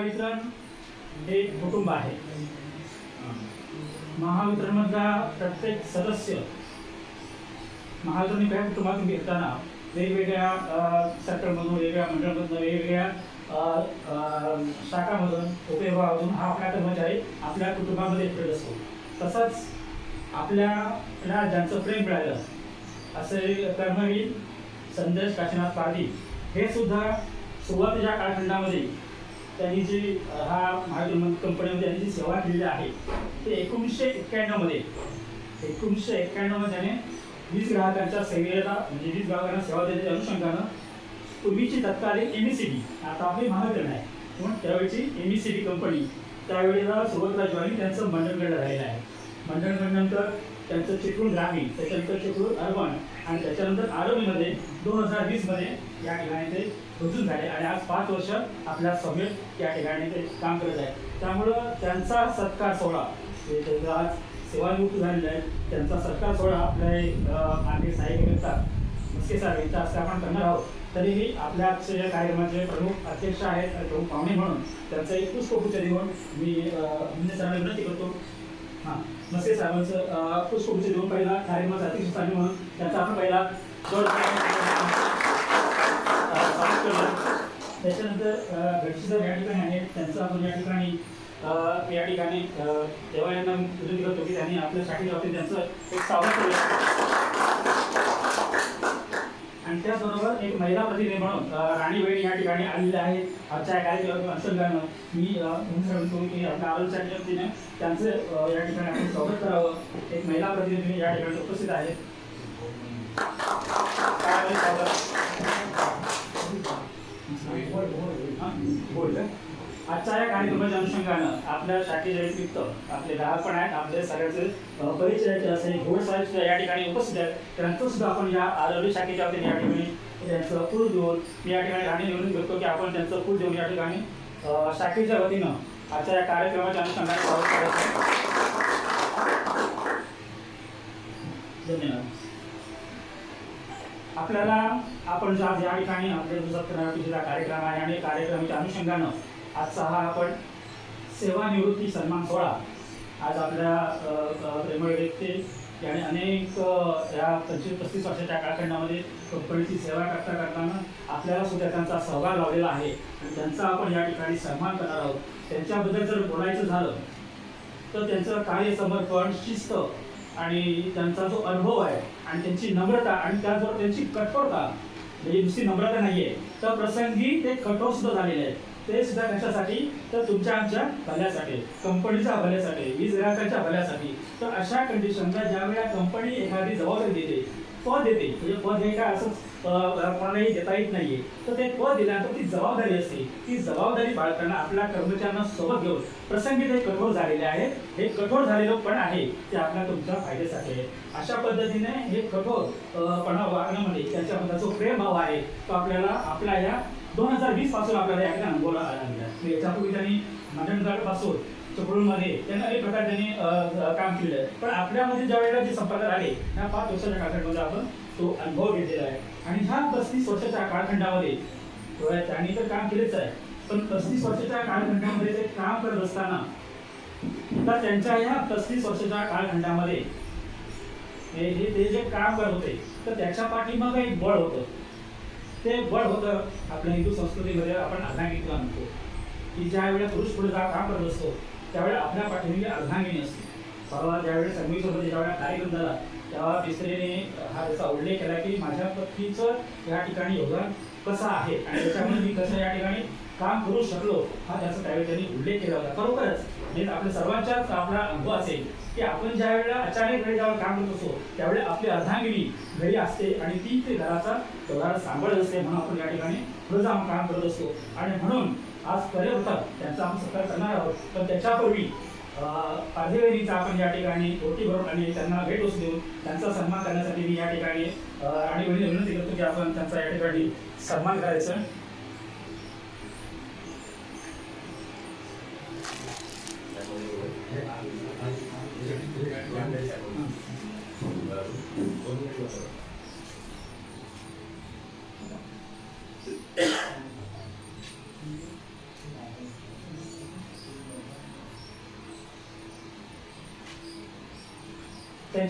महावितरण हे कुटुंब आहे. महावितरणमधला प्रत्येक सदस्य महावितरण या कुटुंबातून घेताना वेगवेगळ्या सेक्टरमधून वेगवेगळ्या मंडळमधून वेगवेगळ्या शाखामधून उपयोगामधून हा आपला कर्मचारी आपल्या कुटुंबामध्ये फिरत असतो तसंच आपल्याला ज्यांचं प्रेम मिळालं असे कर्मवीर संदेश काशीनाथ पारधी हे सुद्धा सुरुवातीच्या कालखंडामध्ये त्यांनी जी हा महावितरण कंपनीमध्ये त्यांनी जी सेवा दिलेली आहे ते एकोणीसशे एक्क्याण्णवमध्ये एकोणीसशे एक्क्याण्णवमध्ये त्याने वीज ग्राहकांच्या सेवेला म्हणजे वीज ग्राहकांना सेवा देण्याच्या अनुषंगानं पूर्वीची तत्कालीन एम ई सी डी आता आपली महावितरण आहे. म्हणून त्यावेळेची M E C D company त्यावेळेला सुरुवातीला जॉईन त्यांचं मंडळगड राहिलं आहे. मंडळगडनंतर त्यांचं चिपळूण ग्रामीण त्याच्यानंतर चिपळूण अर्बन आणि त्याच्यानंतर आरोग्यमध्ये दोन हजार वीसमध्ये या ठिकाणी ते रुजून झाले आणि आज पाच वर्ष आपल्या सभेत या ठिकाणी ते काम करत आहे. त्यामुळं त्यांचा सत्कार सोहळा हे त्यांचा आज सेवानिवृत्त झालेला आहे. त्यांचा सत्कार सोहळा आपल्या अं, मागे साहेब करतात मस्के सर यांचा असं आपण करणार आहोत. तरीही आपल्या आजच्या या कार्यक्रमाचे प्रमुख अध्यक्ष आहेत आणि प्रमुख पाहुणे म्हणून त्यांचं एक पुष्पगुच्छ देऊन मी म्हणजे सरांना विनंती करतो. हां मस्के साहेबांचं अं, पुष्पगुच्छ देऊन पहिला कार्यक्रमाचा अध्यक्ष म्हणून त्यांचा आपण पहिला जोर अं, स्वागत करणार. त्याच्यानंतर अं, या ठिकाणी आहे त्यांचं आपण या ठिकाणी या ठिकाणी तेव्हा यांना मी विनंती करतो की त्यांनी आपल्या बाबतीत त्यांचं एक सावध आणि त्याचबरोबर एक महिला प्रतिनिधी म्हणून राणी वेणी या ठिकाणी आलेल्या आहेत आजच्या या कार्यक्रमाच्या अनुषंगानं मी म्हणतो की आपल्या आरोग्याच्या वतीने त्यांचं या ठिकाणी आपण स्वागत करावं. एक महिला प्रतिनिधी या ठिकाणी उपस्थित आहेत बोल का? आजच्या या कार्यक्रमाच्या अनुषंगानं आपल्या शाखेच्या व्यतिरिक्त आपले ग्राहक पण आहेत आपले सगळ्याचे परिचय असे घोड साहेब सुद्धा या ठिकाणी उपस्थित आहेत. त्यांचं सुद्धा आपण या आरोग्य शाखेच्या वतीने या ठिकाणी त्यांचं फूल देऊन मी या ठिकाणी राणी निवडून घेतो की आपण त्यांचं फूल देऊन या ठिकाणी शाखेच्या वतीनं आजच्या या कार्यक्रमाच्या अनुषंगाने स्वागत करत आहे धन्यवाद. आपल्याला आपण जो आज या ठिकाणी आपल्या जो कार्यक्रम आहे आणि कार्यक्रमाच्या अनुषंगानं आजचा हा आपण सेवानिवृत्ती सन्मान सोहळा आज आपल्या प्रेमळ व्यक्ती याने अनेक या पंचवीस पस्तीस वर्षाच्या कालखंडामध्ये कंपनीची सेवा करता करताना आपल्याला सुद्धा त्यांचा सहभाग लावलेला आहे. आणि त्यांचा आपण या ठिकाणी सन्मान करणार आहोत. त्यांच्याबद्दल जर बोलायचं झालं तर त्यांचं कार्य समर्पण शिस्त आणि त्यांचा जो अनुभव आहे आणि त्यांची नम्रता आणि त्याचबरोबर त्यांची कठोरता म्हणजे नुसती नम्रता नाही आहे तर प्रसंगी ते कठोर सुद्धा झालेले आहेत. ते सुद्धा कशासाठी? तर तुमच्या आमच्या भल्यासाठी कंपनीच्या भल्यासाठी वीज ग्राहकांच्या भल्यासाठी. तर अशा कंडिशनला ज्या वेळेला कंपनी एखादी जबाबदारी देते पद देते. म्हणजे पद हे काय असं कोणालाही देता येत नाहीये. तर ते पद दिल्यानंतर ती जबाबदारी असते. ती जबाबदारी बाळगताना आपल्या कर्मचाऱ्यांना सोबत घेऊन प्रसंगी ते कठोर झालेले आहेत. हे कठोर झालेलं पण आहे. ते आपल्या तुमच्या फायद्यासाठी आहे. अशा पद्धतीने हे कठोर अ, पणा वागण्यामध्ये त्यांच्याबद्दल जो प्रेमभाव आहे. तो आपल्याला आपल्या या दोन हजार वीसपासून आपल्याला याकडे अनुभवला अनुभवाला आला. आहे याच्यापूर्वी त्यांनी पासून चिपळूणमध्ये त्यांना अनेक प्रकार त्यांनी काम केलेलं आहे. पण आपल्यामध्ये ज्या वेळेला जे संपर्कात आले ह्या पाच वर्षाच्या कालखंडामध्ये आपण तो अनुभव घेतलेला आहे. आणि ह्या पस्तीस वर्षाच्या कालखंडामध्ये त्यांनी तर काम केलेच आहे. पण पस्तीस वर्षाच्या कालखंडामध्ये ते काम करत असताना तर त्यांच्या या पस्तीस वर्षाच्या कालखंडामध्ये हे ते जे काम करत होते तर त्याच्या पाठीमागं एक बळ होतं. ते बळ होतं आपल्या हिंदू संस्कृतीमध्ये आपण अर्धांगिनी म्हणतो की ज्या वेळेला पुरुष पुढे जा काम करत असतो त्यावेळेला आपल्या पाठिंबी अर्धांगिनी असते. परवा ज्यावेळेस संगीतसोबत ज्यावेळेला कार्यक्रम झाला तेव्हा तिसरीने हा त्याचा उल्लेख केला की माझ्या पत्नीचं या ठिकाणी योगदान कसं आहे आणि त्याच्यामुळे मी कसं या ठिकाणी काम करू शकलो हा त्याचा त्यावेळी त्यांनी उल्लेख केला होता. खरोखरच म्हणजे आपल्या सर्वांच्याच आपला अनुभव असेल की आपण ज्या वेळेला अचानक घरी जेव्हा काम करत असतो त्यावेळी आपली अर्धांगिनी घरी असते आणि ती ते घराचा व्यवहार सांभाळत असते म्हणून आपण या ठिकाणी पुढे जाऊन काम करत असतो. आणि म्हणून आज खरे होतात. त्यांचा आपण सत्कार करणार आहोत. पण त्याच्यापूर्वी पारधेवेलीचा आपण या ठिकाणी ओटी भरून आणि त्यांना भेट वस्तू देऊन त्यांचा सन्मान करण्यासाठी मी या ठिकाणी अ, आणि वडील विनंती करतो की आपण त्यांचा या ठिकाणी सन्मान करायचा.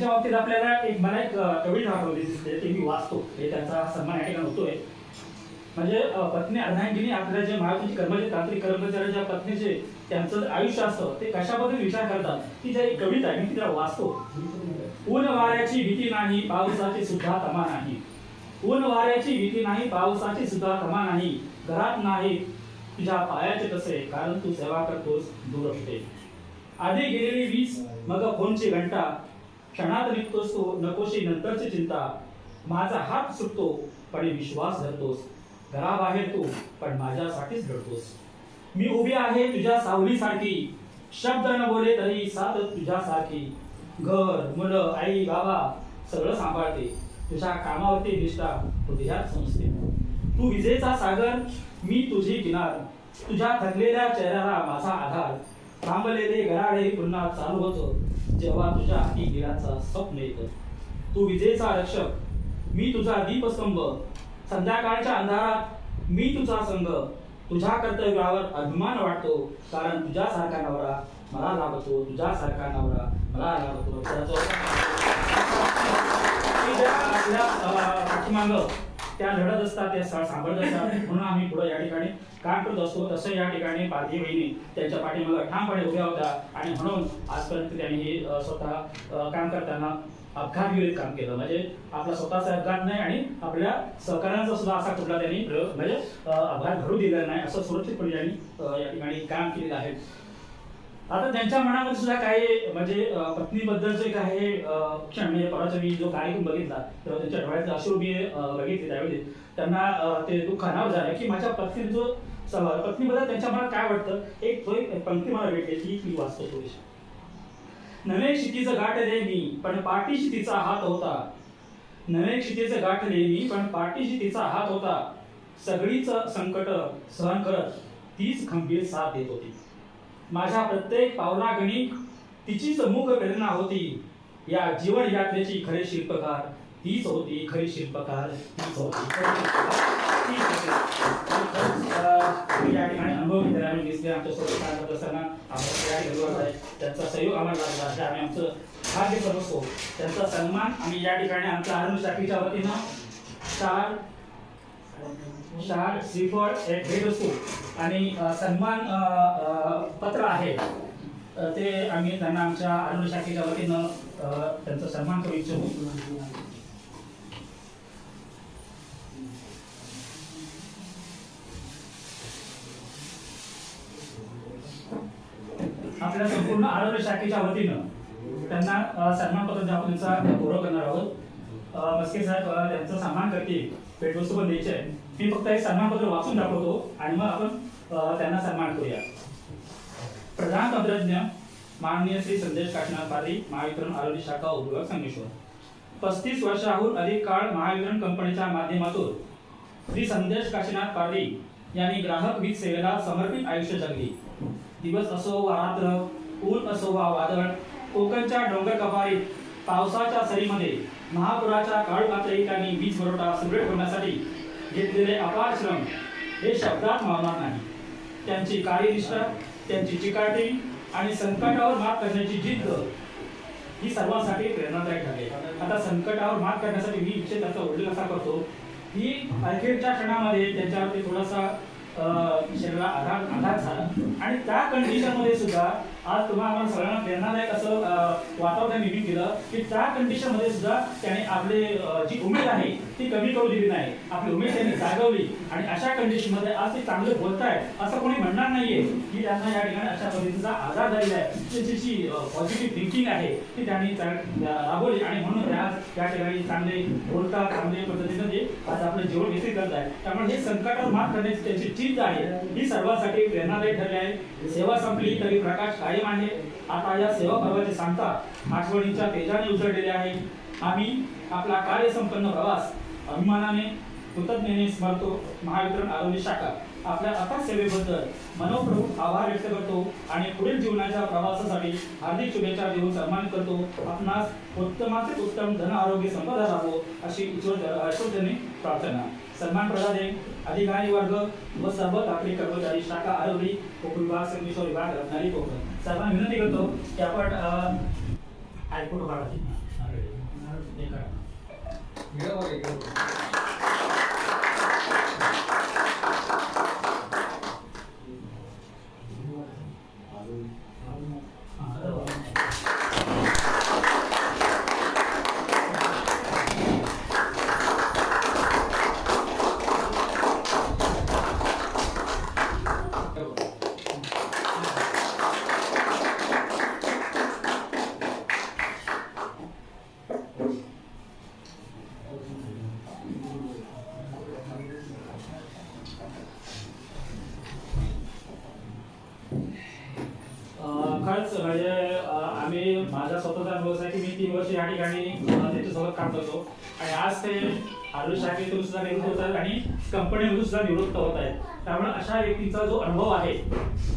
त्यांच्या बाबतीत आपल्याला एक मला एक कवी कविता आठवली दिसते ते मी वाचतो. हे त्यांचा सन्मान या ठिकाणी होतोय. म्हणजे पत्नी अर्धांगिनी आपल्या जे महाराजांचे कर्मचारी तांत्रिक कर्मचाऱ्याच्या पत्नीचे त्यांचं आयुष्य असतं ते कशाबद्दल विचार करतात? ती जी एक कविता आहे मी तिला वाचतो. ऊन वाऱ्याची भीती नाही पावसाची सुद्धा तमा नाही. ऊन वाऱ्याची भीती नाही पावसाची सुद्धा तमा नाही. घरात नाही तुझ्या पायाचे तसे कारण तू सेवा करतोस दूर असते आधी गेलेली वीस मग फोनची घंटा. क्षणात निघतोस तो नकोशी नंतरची चिंता. माझा हात सुटतो पण विश्वास धरतोस. घराबाहेर तू पण माझ्यासाठीच घडतोस मी उभी आहे तुझ्या सावलीसारखी. शब्द न बोले तरी सात तुझ्यासारखी. घर मुलं आई बाबा सगळं सांभाळते. तुझ्या कामावरती निष्ठा हृदयात संस्थे तू विजेचा सागर मी तुझी किनार. तुझ्या थकलेल्या चेहऱ्याला माझा आधार. थांबलेले गराडे पुन्हा चालू होतो. जेव्हा तुझ्या हाती गिराचा स्वप्न येत. तू विजेचा रक्षक मी तुझा दीपस्तंभ. संध्याकाळच्या अंधारात मी तुझा संघ. तुझ्या कर्तव्यावर अभिमान वाटतो कारण तुझ्यासारखा नवरा मला लाभतो तुझ्यासारखा नवरा मला लाभतो. त्या लढत असतात त्या सांभाळत असतात. म्हणून आम्ही पुढे या ठिकाणी काम करत असतो. तसं या ठिकाणी पारधी बहिणी त्यांच्या पाठीमागे ठामपणे उभ्या होत्या आणि म्हणून आजपर्यंत त्यांनी हे स्वतः काम करताना अपघात विरहित काम केलं. म्हणजे आपला स्वतःचा अपघात नाही आणि आपल्या सहकार्यांचा सुद्धा असा कुठला त्यांनी प्रयोग म्हणजे अपघात घडू दिलेला नाही असं सुरक्षितपणे त्यांनी या ठिकाणी काम केलेलं आहे. आता त्यांच्या मनामध्ये सुद्धा काही म्हणजे पत्नीबद्दलचे काही क्षण. म्हणजे परवाचा मी जो कार्यक्रम बघितला तेव्हा त्यांच्या डोळ्यातले अश्रू मी बघितले त्यावेळी. त्यांना ते दुःख अनावर झालं की माझ्या पत्नी जो सवाल पत्नीबद्दल त्यांच्या मनात काय वाटतं? एक तो पंक्ती मला भेटली की मी वाचतो थोडीशी. नवे क्षितीचं गाठ दे मी पण पाठीशी तिचा हात होता. नवे क्षितीचं गाठ दे मी पण पाठीशी तिचा हात होता. सगळीच संकट सहन करत तीच खंबीर साथ देत होती. माझ्या प्रत्येक पावलागणी तिचीच मुख प्रेरणा होती. या जीवन यात्रेची खरे शिल्पकार तीच होती खरी शिल्पकार तीच होती या ठिकाणी अनुभव घेतलेला दिसले काम करत असताना. आम्हाला आहे त्यांचा सहयोग आम्हाला लागला जे आम्ही आमचं भाग्य समजतो. त्यांचा सन्मान आम्ही या ठिकाणी आमच्या आनंद शाखेच्या वतीनं चार शाल श्रीफळ एक आणि सन्मान पत्र आहे. ते आम्ही त्यांना आमच्या आरोग्य शाखेच्या वतीनं त्यांचा सन्मान करू इच्छितो. आपल्या संपूर्ण आरोग्य शाखेच्या वतीनं त्यांना सन्मानपत्र द्या- त्यांचा गौरव करणार आहोत. मस्के साहेब त्यांचा सन्मान करतील भेटवस्तू पण द्यायची आहे मी फक्त हे सन्मानपत्र वाचून दाखवतो आणि मग आपण त्यांना सन्मान करूया. प्रधान तंत्रज्ञ माननीय श्री संदेश काशीनाथ पारी महावितरण आरोग्य शाखा उद्योग संगमेश्वर पस्तीस वर्षाहून अधिक काळ महावितरण कंपनीच्या माध्यमातून श्री संदेश काशीनाथ पारडी यांनी ग्राहक वीज सेवेला समर्पित आयुष्य जगली. दिवस असो वा रात्र ऊन असो वा वादळ कोकणच्या डोंगर कपारीत पावसाच्या सरीमध्ये महापुराच्या काळू पातळी वीज पुरवठा सुदृढ होण्यासाठी घेतलेले अपार श्रम हे शब्दात मावणार नाही. त्यांची कार्यनिष्ठा त्यांची चिकाटी आणि संकटावर मात करण्याची जिद्द ही सर्वांसाठी प्रेरणादायी ठरली आता संकटावर मात करण्यासाठी मी विषय त्याचा उल्लेख असा करतो? की अखेरच्या क्षणामध्ये त्याच्यावरती थोडासा शरीरा शरीराला आघात आघात झाला. आणि त्या कंडिशनमध्ये सुद्धा आज तुम्हाला आम्हाला सगळ्यांना प्रेरणादायक असं वातावरण निर्मित केलं की त्या कंडिशनमध्ये सुद्धा त्याने आपले जी उमेद आहे ती कमी करू दिली नाही. आपली उमेद त्यांनी जागवली. आणि अशा कंडिशनमध्ये आज ते चांगले बोलत आहेत असं कोणी म्हणणार नाहीये की त्यांना या ठिकाणी अशा पद्धतीचा आधार झालेला आहे. त्याची जी पॉझिटिव्ह थिंकिंग आहे ती त्यांनी राबवली. आणि म्हणून त्या आज या ठिकाणी चांगले बोलतात चांगले पद्धतीने ते आज आपलं जीवन व्यतीत करत आहे त्यामुळे हे संकटावर मात करण्याची त्याची चिंत आहे. ही सर्वांसाठी प्रेरणादायी ठरली आहे. सेवा संपली तरी प्रकाश कायम आहे आता या सेवा पर्वाचे सांगता आठवणीच्या तेजाने उजळलेले आहे. आम्ही आपला कार्यसंपन्न प्रवास अभिमानाने कृतज्ञेने स्मरतो महावितरण आरोग्य शाखा. आपल्या अथक सेवेबद्दल मनोप्रभू आभार व्यक्त करतो आणि पुढील जीवनाच्या प्रवासासाठी हार्दिक शुभेच्छा देऊन सन्मानित करतो. आपणास उत्तमाचे उत्तम धन आरोग्य संपदा लाभो अशी ईश्वरजनी प्रार्थना. सन्मान प्रदाने अधिकारी वर्ग व सर्व आपले कर्मचारी शाखा आरोग्य उपविभाग संगमेश्वर विभाग रत्नागिरी कोकण. सर्वांना विनंती करतो की आपण अ, हायकोर्ट निवृत्त होत आहेत त्यामुळे अशा व्यक्तीचा जो अनुभव आहे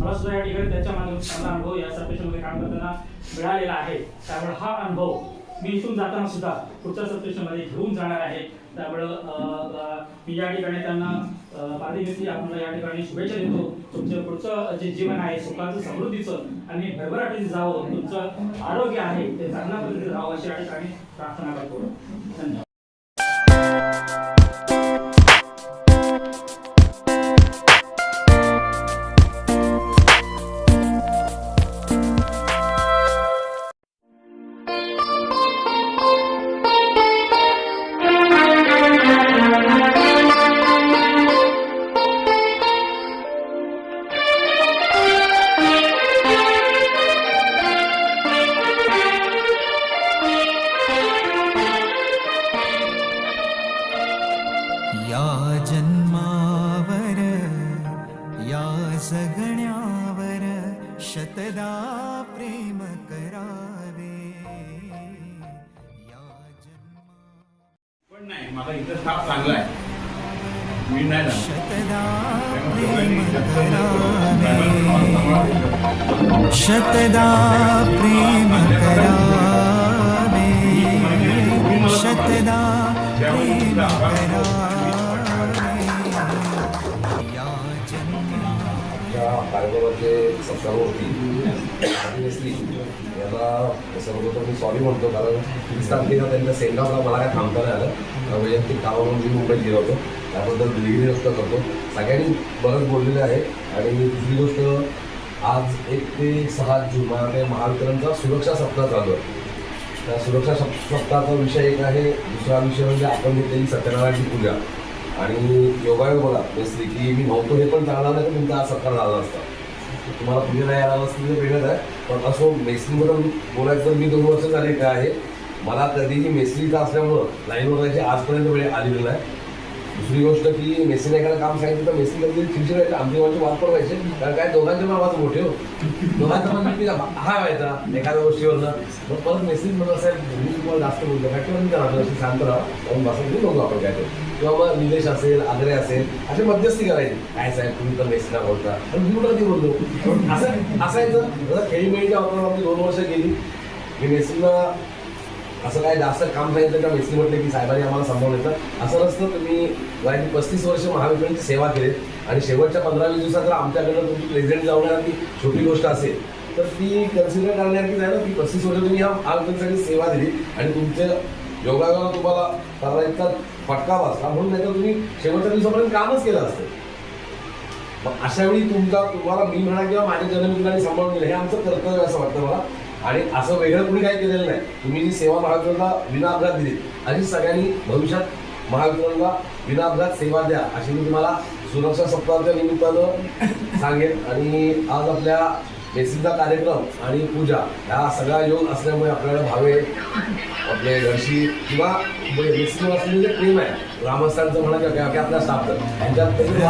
मला सुद्धा या ठिकाणी त्याच्या माध्यमातून चांगला अनुभव या सबस्टेशनमध्ये काम करताना मिळालेला आहे. त्यामुळे हा अनुभव मी इथून जाताना सुद्धा पुढच्या सबस्टेशनमध्ये घेऊन जाणार आहे. त्यामुळं अं, मी या ठिकाणी त्यांना अं, आपण आपल्याला या ठिकाणी शुभेच्छा देतो. तुमचं पुढचं जे जीवन आहे सुखाचं समृद्धीचं आणि भरभराटीचं जावं तुमचं आरोग्य आहे ते चांगल्या पद्धतीचं राहावं अशी या ठिकाणी प्रार्थना करतो. धन्यवाद. पण नाही मला इथं स्टाफ चांगला आहे. मी नाही जाणार. शतदा त्यामुळे प्रेम करावे शतदा प्रेम करावे शतदा प्रेम करावे. या कार्यक्रमाचे सत्तावरती ऑब्विसली याला सर्वप्रथम मी सॉरी म्हणतो कारण तीस तारखेला त्यांच्या सेंगावला मला काय थांबता नाही आलं. वैयक्तिक कामावरून मी मुंबईत गेलो होतो. त्याबद्दल दिलगिरी व्यक्त करतो. सगळ्यांनी बरंच बोललेलं आहे. आणि दुसरी गोष्ट आज एक ते सहा जून ते महावितरणचा सुरक्षा सप्ताह चालू आहे. त्या सुरक्षा सप्ताहाचा विषय एक आहे. दुसरा विषय म्हणजे आपण घेतलेली सत्यनारायणची पूजा. आणि योगायोग बघा बेसली की मी नव्हतो हे पण चांगला नाही तर तुमचा आज सकाळ झाला असता. तुम्हाला पूजेला यायला असतं ते म्हणजे वेगळंच आहे. पण असो मेसरीबद्दल बोलायचं तर मी दोन वर्ष झाले काय आहे. मला कधीही मेस्त्रीचं असल्यामुळं लाईनवर जायची आजपर्यंत वेळ आलेली नाही. दुसरी गोष्ट की मेसीने एखादं काम सांगितलं तर मेसी कधी चिडचिड व्हायचं आमचे माझे वाद पण व्हायचे कारण काय दोघांचे पण आवाज मोठे हो. दोघांचा पण मी हा व्हायचा एखाद्या गोष्टीवरनं. मग परत मेसेज म्हणून असं मी तुम्हाला जास्त बोलतो. काय किंवा मी राहतो अशी शांत राहा. म्हणून बसून घेऊन बघू आपण काय ते. किंवा मग निलेश असेल आग्रे असेल असे मध्यस्थी करायची. काय साहेब तुम्ही तर मेसला बोलता. पण मी कुठं कधी बोललो असं असायचं जसं खेळीमेळीच्या वातावरणात आपली दोन वर्ष गेली. मी मेसीला असं काय जास्त काम सांगितलं का मेसी म्हटलं की साहेबांनी आम्हाला सांभाळून येतं असं नसतं तुम्ही वयाची पस्तीस वर्ष महाविद्यालयाची सेवा केली. आणि शेवटच्या पंधरा वीस दिवसात जर आमच्याकडनं तुमची प्रेझेंट जाऊन ती छोटी गोष्ट असेल. तर ती कन्सिडर करण्यासारखी आहे ना की पस्तीस वर्ष तुम्ही ह्या महाविद्यालयासाठी सेवा दिली. आणि तुमच्या योगायोगाला तुम्हाला करायचा इतका फटका बसला म्हणून नाही तर तुम्ही शेवटच्या दिवसापर्यंत कामच केलं असतं. मग अशा वेळी तुमचा तुम्हाला मी म्हणा किंवा माझ्या जनमित्रांनी सांभाळून दिलं हे आमचं कर्तव्य असं वाटतं मला. आणि असं वेगळं कुणी काही केलेलं नाही. तुम्ही जी सेवा महाराष्ट्राला विना अपघात दिली अशी सगळ्यांनी भविष्यात महावितरणला विनापघात सेवा द्या अशी मी तुम्हाला सुरक्षा सप्ताहाच्या निमित्तानं सांगेन. आणि आज आपल्या बेसिकचा कार्यक्रम आणि पूजा ह्या सगळ्या योग असल्यामुळे आपल्याला भावे आपले घरशी किंवा बेसिक असलेले जे प्रेम आहे. ग्रामस्थांचं म्हणा किंवा की आपल्या स्टाफचं यांच्यात म्हणजे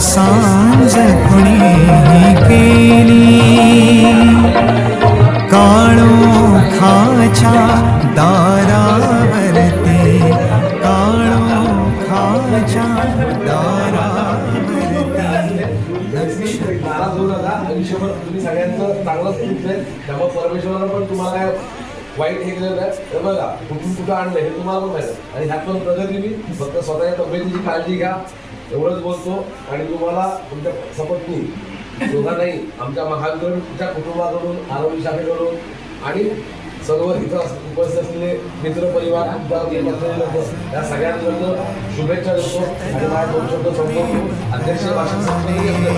सांज कुणी केली. काळो खाच्या दारावरती आहे परमेश्वरानं पण तुम्हाला काय वाईट हे केलेलं नाही. बघा कुठून कुठं आणलं हे तुम्हाला पण माहिती आणि ह्यात पण प्रगती मी फक्त स्वतःच्या तब्येतीची काळजी घ्या एवढंच बोलतो. आणि तुम्हाला तुमच्या सपत्नी दोघांनाही आमच्या महावितरणच्या कुटुंबाकडून आरोग्य शाखेकडून आणि सर्व इथं उपस्थित असलेले मित्र परिवार या सगळ्यांबद्दल शुभेच्छा देतो. आणि माझ्या दोन शब्द संपवतो अध्यक्ष भाषण संपवतो.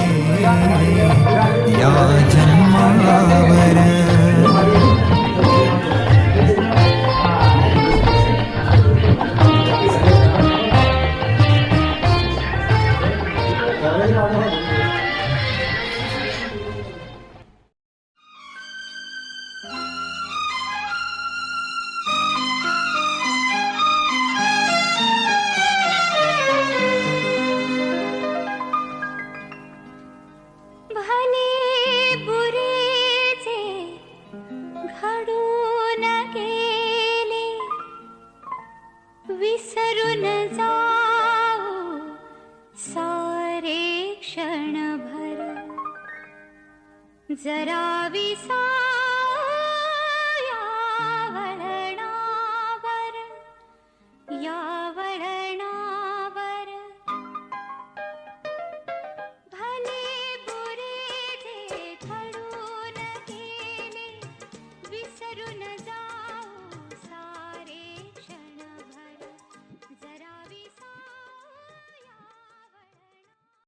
जरा विसा